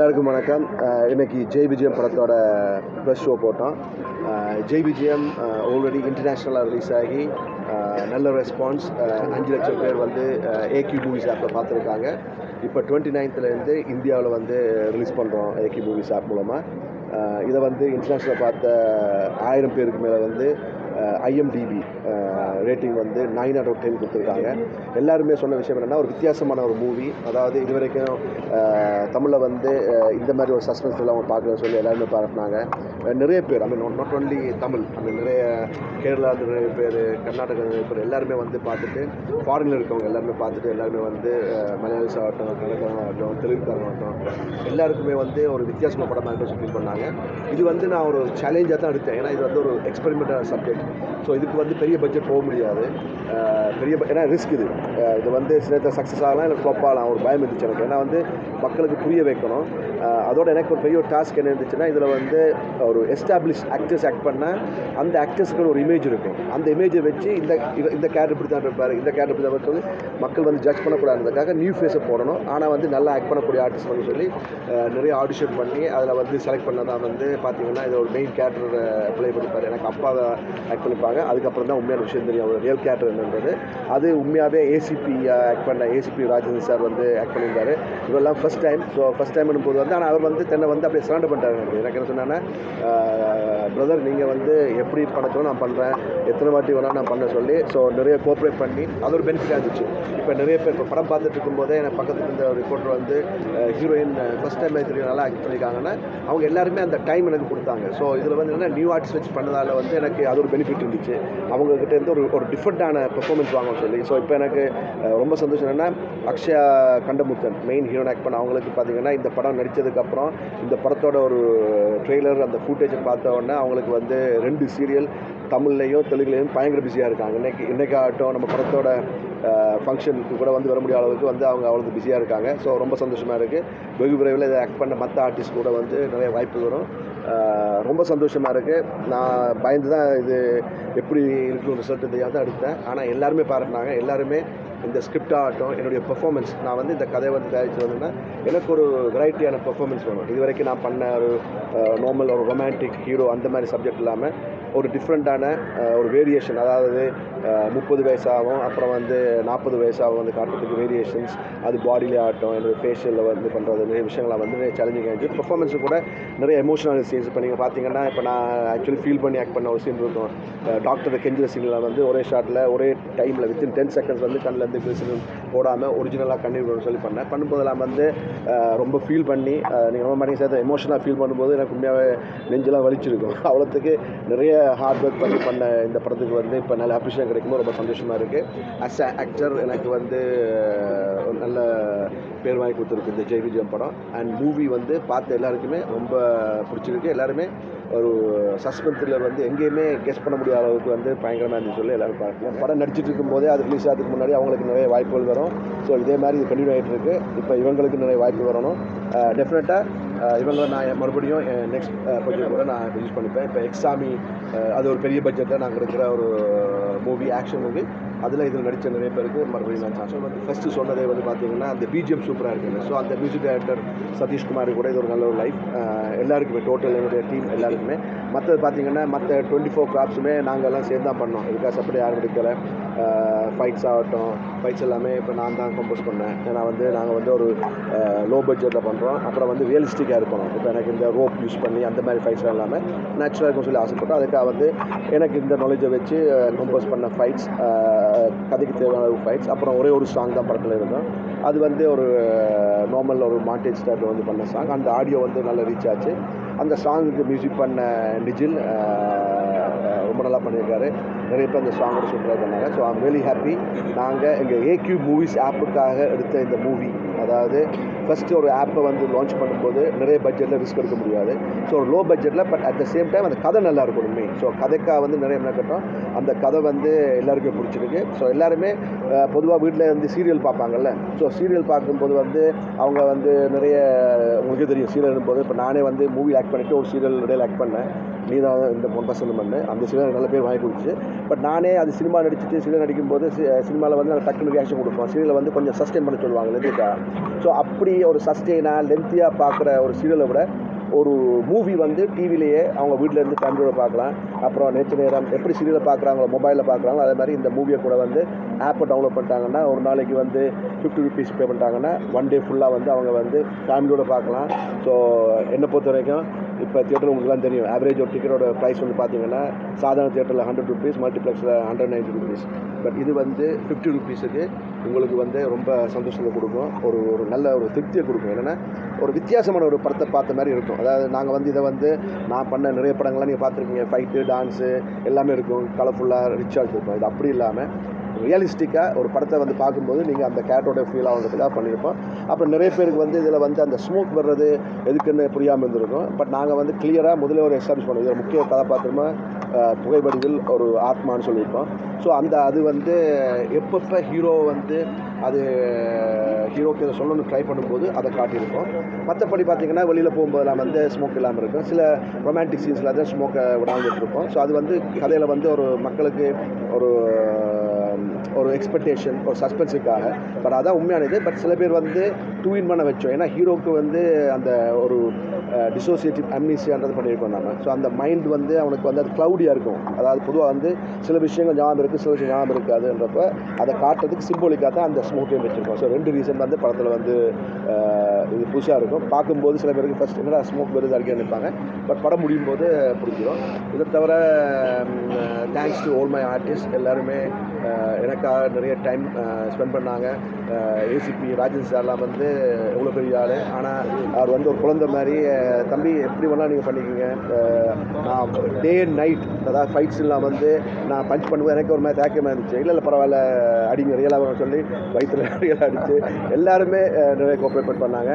எல்லாருக்கும் வணக்கம். இன்றைக்கி இன்னைக்கு ஜெய் விஜயம் படத்தோட ப்ரெஸ் ஷோ போட்டோம். ஜெய் விஜயம் ஆல்ரெடி இன்டர்நேஷ்னலாக ரிலீஸ் ஆகி நல்ல ரெஸ்பான்ஸ் அஞ்சு லட்சம் பேர் வந்து ஏக்யூ மூவிஸ் ஆப்பில் பார்த்துருக்காங்க. இப்போ டுவெண்ட்டி நைன்த்துலேருந்து இந்தியாவில் வந்து ரிலீஸ் பண்ணுறோம் ஏக்யூ மூவிஸ் ஆப் மூலமாக இதை வந்து இன்டர்நேஷ்னல் பார்த்த ஆயிரம் பேருக்கு மேலே வந்து ஐஎம்டிபி ரேட்டிங் வந்து நைன் அவுட் ஆஃப் டென் கொடுத்துருக்காங்க. எல்லாருமே சொன்ன விஷயம் என்னென்னா ஒரு வித்தியாசமான ஒரு மூவி அதாவது இது வரைக்கும் தமிழில் வந்து இந்த மாதிரி ஒரு சஸ்பென்ஸ் எல்லாம் அவங்க பார்க்கலன்னு சொல்லி எல்லாருமே பாராட்டினாங்க நிறைய பேர் I mean not only Tamil அந்த நிறைய கேரளா நிறைய பேர் கர்நாடகா நிறைய பேர் எல்லாருமே வந்து பார்த்துட்டு ஃபாரினில் இருக்கவங்க எல்லாருமே பார்த்துட்டு எல்லாருமே வந்து மலையாளிஸ் ஆகட்டும் கன்னடம் ஆகட்டும் தெலுங்குக்காரங்க ஆகட்டும் எல்லாருக்குமே வந்து ஒரு வித்தியாசமான படமாக இருக்கும் சொல்லி பண்ணாங்க. இது வந்து நான் ஒரு சேலஞ்சாக தான் எடுத்தேன். ஏன்னா இது வந்து ஒரு எக்ஸ்பெரிமெண்டான சப்ஜெக்ட் ஸோ இதுக்கு வந்து பெரிய பட்ஜெட் போக முடியாது. பெரிய ஏன்னா ரிஸ்க் இது. இது வந்து சில நேரத்தில் சக்ஸஸ் ஆகலாம் இல்லை ஃப்ளப் ஆகலாம். ஒரு பயம் இருந்துச்சு எனக்கு. ஏன்னா வந்து மக்களுக்கு புரிய வைக்கணும். அதோட எனக்கு ஒரு பெரிய ஒரு டாஸ்க் என்ன இருந்துச்சுன்னா இதில் வந்து ஒரு எஸ்டாப்ளிஷ் ஆக்டர்ஸ் ஆக்ட் பண்ணால் அந்த ஆக்டர்ஸ்க்கு ஒரு இமேஜ் இருக்கும். அந்த இமேஜை வச்சு இந்த இந்த கேரக்டர் இப்படி தான் இருப்பார் இந்த கேரக்டர் இப்படி தான் சொல்லி மக்கள் வந்து ஜட்ஜ் பண்ணக்கூடாதுக்காக நியூ ஃபேஸை போடணும். ஆனால் வந்து நல்லா ஆக்ட் பண்ணக்கூடிய ஆர்டிஸ்ட் வந்து சொல்லி நிறைய ஆடிஷன் பண்ணி அதில் வந்து செலக்ட் பண்ணதான் வந்து பார்த்தீங்கன்னா இது ஒரு மெயின் கேரக்டர் ப்ளே பண்ணிப்பார். எனக்கு அப்பாவை ஆக்ட் பண்ணிப்பாங்க. அதுக்கப்புறம் தான் உண்மையான விஷயம் தெரியும். அவர் ரியல் கேரக்டர் என்னன்றது. அது உண்மையாகவே ஏசிபி ஆக்ட் uh, பண்ண ஏசிபி ராஜேந்திர சார் வந்து ஆக்ட் பண்ணியிருந்தாரு. இவெல்லாம் first time so first time போது வந்து ஆனால் அவர் வந்து தன்னை வந்து அப்படியே சரண்டர் பண்ணிட்டாரு. எனக்கு. எனக்கு என்ன சொன்னாங்கன்னா பிரதர் நீங்கள் வந்து எப்படி பண்ணச்சோ நான் பண்ணுறேன் எத்தனை வாட்டி வேணால் நான் பண்ண சொல்லி. ஸோ நிறைய கோஆப்ரேட் பண்ணி அது ஒரு பெனிஃபிட்டாக இருந்துச்சு. இப்போ நிறைய பேர் இப்போ படம் பார்த்துட்டு இருக்கும்போதே எனக்கு பக்கத்தில் இருந்த ரிப்போர்ட்டர் வந்து ஹீரோயின் ஃபஸ்ட் டைம் தெரியும் நல்லா ஆக்ட் பண்ணியிருக்காங்கன்னா அவங்க எல்லாருமே அந்த டைம் எனக்கு கொடுத்தாங்க. ஸோ இதில் வந்து என்ன நியூ ஆர்ட்ஸ் வச்சு பண்ணதால் வந்து எனக்கு அது ஒரு பெனிஃபிட் பெனிஃபிட் இருந்துச்சு. அவங்கக்கிட்ட இருந்து ஒரு ஒரு டிஃப்ரெண்ட்டான பெர்ஃபார்மன்ஸ் வாங்க சொல்லி. ஸோ இப்போ எனக்கு ரொம்ப சந்தோஷம் என்னென்னா Akshaya Kandamuthan main heroine act பண்ண அவங்களுக்கு பார்த்தீங்கன்னா இந்த படம் நடித்ததுக்கப்புறம் இந்த படத்தோட ஒரு ட்ரெய்லர் அந்த ஃபுட்டேஜை பார்த்த உடனே அவங்களுக்கு வந்து ரெண்டு சீரியல் தமிழ்லையும் தெலுங்குலையும் பயங்கர பிஸியாக இருக்காங்க. இன்றைக்கி இன்னைக்காகட்டும் நம்ம படத்தோட ஃபங்க்ஷனுக்கு கூட வந்து வர முடியாத அளவுக்கு வந்து அவங்க அவ்வளோ பிஸியாக இருக்காங்க. ஸோ ரொம்ப சந்தோஷமாக இருக்குது வெகு விரைவில் இதை ஆக்ட் பண்ண மற்ற ஆர்டிஸ்ட் கூட வந்து நிறைய வாய்ப்பு வரும். ரொம்ப சந்தோஷமாக இருக்குது நான் பயந்து தான் இது எப்படி இருக்கும் ரிசல்ட் தெரியாத தான் எடுத்தேன். ஆனால் எல்லாருமே பாராட்டினாங்க. எல்லாருமே இந்த ஸ்கிரிப்ட் ஆகட்டும் என்னுடைய பெர்ஃபார்மன்ஸ் நான் வந்து இந்த கதையை வந்து தயாரித்து வந்தேன்னா எனக்கு ஒரு வெரைட்டியான பெர்ஃபார்மன்ஸ் வேணும். இது வரைக்கும் நான் பண்ண ஒரு நார்மல் ஒரு ரொமான்டிக் ஹீரோ அந்த மாதிரி சப்ஜெக்ட் இல்லாமல் ஒரு டிஃப்ரெண்ட்டான ஒரு வேரியேஷன் அதாவது முப்பது வயசாகும் அப்புறம் வந்து நாற்பது வயசாகும் வந்து காட்டுறதுக்கு வேரியேஷன்ஸ் அது பாடியிலே ஆகட்டும் என்னோட ஃபேஷியலில் வந்து பண்ணுறது நிறைய விஷயங்கள்லாம் வந்து நிறைய சேலஞ்சிங் ஆகிடுச்சு பர்ஃபார்மன்ஸு கூட நிறைய எமோஷனல் சீன்ஸ் இப்போ நீங்கள் பார்த்தீங்கன்னா இப்போ நான் ஆக்சுவலி ஃபீல் பண்ணி ஆக்ட் பண்ண ஒரு சீன் இருக்கும். டாக்டர் கெஞ்சுற சீனில் வந்து ஒரே ஷாட்டில் ஒரே டைமில் வித்தின் டென் செகண்ட்ஸ் வந்து கண்ணில் இருந்து கிளிசரின் போடாமல் ஒரிஜினலாக கண்ணீர் விடணும்னு சொல்லி பண்ணேன். பண்ணும்போதெல்லாம் வந்து ரொம்ப ஃபீல் பண்ணி நீங்கள் ரொம்ப மாதிரி சேர்த்து எமோஷனாக ஃபீல் பண்ணும்போது எனக்கு உண்மையாகவே நெஞ்செல்லாம் வலிச்சிருக்கும். அவ்வளோத்துக்கு நிறைய ஹார்ட் ஒர்க் பண்ணி பண்ண இந்த படத்துக்கு வந்து இப்போ நல்ல அப்ரிஷியேட் கிடைக்கும்போது ரொம்ப சந்தோஷமாக இருக்குது அஸ் அ ஆக்டர் எனக்கு வந்து ஒரு நல்ல பேர் வாங்கி கொடுத்துருக்கு இந்த ஜெய் விஜயம் படம். அண்ட் மூவி வந்து பார்த்த எல்லாருக்குமே ரொம்ப பிடிச்சிருக்கு. எல்லாருமே ஒரு சஸ்பென்ஸ் த்ரில்லர் வந்து எங்கேயுமே கெஸ் பண்ண முடியாத அளவுக்கு வந்து பயங்கரமாக இருந்துச்சு சொல்லி எல்லாரும் பார்க்கலாம் படம் நடிச்சிட்டு இருக்கும்போதே அது ரிலீஸ் ஆகிறதுக்கு முன்னாடி அவங்களுக்கு நிறைய வாய்ப்புகள் வரும். ஸோ இதே மாதிரி இது கண்டினியூ ஆகிட்டு இருக்கு. இப்போ இவங்களுக்கு நிறைய வாய்ப்பு வரணும். டெஃபினட்டாக இவங்களை நான் மறுபடியும் நெக்ஸ்ட் பட்ஜெட் கூட நான் யூஸ் பண்ணிப்பேன். இப்போ எக்ஸாமி அது ஒரு பெரிய பட்ஜெட்டில் நாங்கள் இருக்கிற ஒரு மூவி ஆக்ஷன் மூவி அதில் இதில் நடித்த நிறைய பேருக்கு மறுபடியும் நான் சான்ஸ் வந்து ஃபஸ்ட்டு சொன்னதே வந்து பார்த்தீங்கன்னா அந்த பிஜிஎம் சூப்பராக இருக்குது ஸோ அந்த மியூசிக் டைரக்டர் சதீஷ்குமார் கூட இது ஒரு நல்ல ஒரு லைஃப் எல்லாருக்குமே டோட்டல் என்னுடைய டீம் எல்லாருக்குமே. மற்றது பார்த்தீங்கன்னா மற்ற டுவெண்ட்டி ஃபோர் கிராப்ஸுமே நாங்கள் எல்லாம் சேர்ந்து தான் பண்ணோம். இதுக்காக செப்பரேட் யாரும் எடுக்கலை ஃபைட்ஸ் ஆகட்டும் ஃபைட்ஸ் எல்லாமே இப்போ நான் தான் கம்போஸ் பண்ணேன். ஏன்னா வந்து நாங்கள் வந்து ஒரு லோ பட்ஜெட்டில் பண்ணுறோம் அப்புறம் வந்து ரியலிஸ்டிக்காக இருக்கணும். இப்போ எனக்கு இந்த ரோப் யூஸ் பண்ணி அந்த மாதிரி ஃபைட்ஸ் இல்லாமல் நேச்சுரலாக இருக்கும் சொல்லி ஆசைப்பட்டோம். அதுக்காக வந்து எனக்கு இந்த நாலேஜை வச்சு கம்போஸ் பண்ண ஃபைட்ஸ் கதைக்கு தேவையான ஃபைட்ஸ் அப்புறம் ஒரே ஒரு சாங் தான் படத்தில் இருந்தோம் அது வந்து ஒரு நார்மல் ஒரு மாண்டேஜ் டைப்பில் வந்து பண்ண சாங் அந்த ஆடியோ வந்து நல்லா ரீச் ஆச்சு. அந்த சாங்குக்கு மியூசிக் பண்ண நிஜில் ரொம்ப நல்லா பண்ணியிருக்காரு. நிறைய பேர் அந்த சாங்கோட சூப்பராக பண்ணாங்க ஸோ ஐம் வெரி ஹாப்பி நாங்கள் எங்கள் ஏக்யூ மூவிஸ் ஆப்புக்காக எடுத்த இந்த மூவி அதாவது ஃபஸ்ட்டு ஒரு ஆப்பை வந்து லான்ச் பண்ணும்போது நிறைய பட்ஜெட்டில் ரிஸ்க் எடுக்க முடியாது. ஸோ ஒரு லோ பட்ஜெட்டில் but at the same time அந்த கதை நல்லா இருக்கணும் மெயின் ஸோ கதைக்காக வந்து நிறைய என்ன கட்டோம்? அந்த கதை வந்து எல்லாருக்கும் பிடிச்சிருக்கு. ஸோ எல்லாருமே பொதுவாக வீட்டில் வந்து சீரியல் பார்ப்பாங்கல்ல. ஸோ சீரியல் பார்க்கும்போது வந்து அவங்க வந்து நிறைய உங்களுக்கு தெரியும் சீரியல் போது இப்போ நானே வந்து மூவி ஆக்ட் பண்ணிவிட்டு ஒரு சீரியல் இடையில் ஆக்ட் பண்ணேன். நீ தான் இந்த பொன் பசங்க பண்ணு. அந்த சீரியல் நல்ல பேர் வாங்கி கொடுத்துச்சு. பட் நானே அது சினிமா நடிச்சுட்டு சீரியல் நடிக்கும்போது சினிமாவில் வந்து நான் டக்குனு ரியாக்ஷன் கொடுப்போம். சீரியலை வந்து கொஞ்சம் சஸ்டெயின் பண்ண சொல்லுவாங்க எதுக்கா? ஸோ அப்படி ஒரு சஸ்டெயினாக லென்த்தியாக பார்க்குற ஒரு சீரியலை விட ஒரு மூவி வந்து டிவிலேயே அவங்க வீட்டில் இருந்து ஃபேமிலியோட பார்க்கலாம். அப்புறம் நேற்று நேரம் எப்படி சீரியலை பார்க்குறாங்களோ மொபைலில் பார்க்குறாங்களோ அதே மாதிரி இந்த மூவியை கூட வந்து ஆப்பை டவுன்லோட் பண்ணிட்டாங்கன்னா ஒரு நாளைக்கு வந்து ஃபிஃப்டி ருபீஸ் பே பண்ணிட்டாங்கன்னா ஒன் டே ஃபுல்லாக வந்து அவங்க வந்து ஃபேமிலியோட பார்க்கலாம். ஸோ என்னை பொறுத்த வரைக்கும் இப்போ தியேட்டர் உங்களுக்குலாம் தெரியும். ஆவரேஜ் ஒரு டிக்கெட்டோட ப்ரைஸ் வந்து பார்த்தீங்கன்னா சாதாரண தியேட்டரில் ஹண்ட்ரட் ருபீஸ் மல்டிப்ளெக்ஸில் ஹண்ட்ரட் நைன்ட்டி ருபீஸ் பட் இது வந்து ஃபிஃப்டி ருபீஸுக்கு உங்களுக்கு வந்து ரொம்ப சந்தோஷத்தை கொடுக்கும். ஒரு ஒரு நல்ல ஒரு திருப்தியை கொடுக்கும். என்னென்னா ஒரு வித்தியாசமான ஒரு படத்தை பார்த்த மாதிரி இருக்கும். அதாவது நாங்கள் வந்து இதை வந்து நான் பண்ண நிறைய படங்கள்லாம் நீங்கள் பார்த்துருக்கீங்க. ஃபைட்டு டான்ஸு எல்லாமே இருக்கும். கலர்ஃபுல்லாக ரிச்சாக இருக்கும். இது அப்படி இல்லாமல் ரியலிஸ்டிக்காக ஒரு படத்தை வந்து பார்க்கும்போது நீங்கள் அந்த கேட்டோட ஃபீல் ஆகிறதுக்காக பண்ணியிருப்போம். அப்புறம் நிறைய பேருக்கு வந்து இதில் வந்து அந்த ஸ்மோக் வர்றது எதுக்குன்னு புரியாமல் இருந்திருக்கும். பட் நாங்கள் வந்து கிளியராக முதல்ல ஒரு எஸ்டாப்ளிஷ் பண்ணுவோம் இதில் முக்கிய கதாபாத்திரமாக புகைப்படிகள் ஒரு ஆத்மான்னு சொல்லியிருப்போம். ஸோ அந்த அது வந்து எப்பப்போ ஹீரோ வந்து அது ஹீரோக்கு இதை சொல்லணும்னு ட்ரை பண்ணும்போது அதை காட்டியிருக்கோம் மற்றபடி பார்த்தீங்கன்னா வெளியில் போகும்போது நான் வந்து ஸ்மோக் இல்லாமல் இருக்கும். சில ரொமான்டிக் சீன்ஸில் தான் ஸ்மோக்கை விடாமல் இருக்கோம் ஸோ அது வந்து கதையில் வந்து ஒரு மக்களுக்கு ஒரு ஒரு எக்ஸ்பெக்டேஷன் ஒரு சஸ்பென்ஸுக்காக பட் அதான் உண்மையானது. பட் சில பேர் வந்து டூ இன் பண்ண வச்சோம். ஏன்னா ஹீரோக்கு வந்து அந்த ஒரு டிசோசியேட்டிவ் அம்னிசியான்றது பண்ணியிருக்கோம் நம்ம ஸோ அந்த மைண்ட் வந்து அவனுக்கு வந்து அது க்ளவுடியாக இருக்கும். அதாவது பொதுவாக வந்து சில விஷயங்கள் ஞாபகம் இருக்குது சில விஷயம் ஞாபகம் இருக்காதுன்றப்ப அதை காட்டுறதுக்கு சிம்போலிக்காக தான் அந்த ஸ்மோக்கையும் வச்சுருக்கோம். ஸோ ரெண்டு ரீசன் வந்து படத்தில் வந்து இது புதுசாக இருக்கும். பார்க்கும்போது சில பேருக்கு ஃபஸ்ட் என்னடா ஸ்மோக் வருது அடிக்க நினைப்பாங்க. பட் படம் முடியும் போது புரிஞ்சிடும் இதை தவிர thanks to all my artist எல்லாருமே எனக்காக நிறைய டைம் ஸ்பெண்ட் பண்ணாங்க. ஏசிபி ராஜன் சார்லாம் வந்து எவ்வளோ பெரிய ஆள். ஆனால் அவர் வந்து ஒரு குழந்தை மாதிரி தம்பி எப்படி வேணால் நீங்கள் பண்ணிக்கோங்க. நான் டே அண்ட் நைட் அதாவது ஃபைட்ஸ்லாம் வந்து நான் பஞ்ச் பண்ணுவேன். எனக்கு ஒரு மாதிரி தேக்கமாக இருந்துச்சு. இல்லை இல்லை பரவாயில்ல அடிங்க ரியலாக சொல்லி வயிற்றுல ரியலாக அடிச்சு எல்லாருமே நிறைய கோஆப்ரேட் பண்ணாங்க.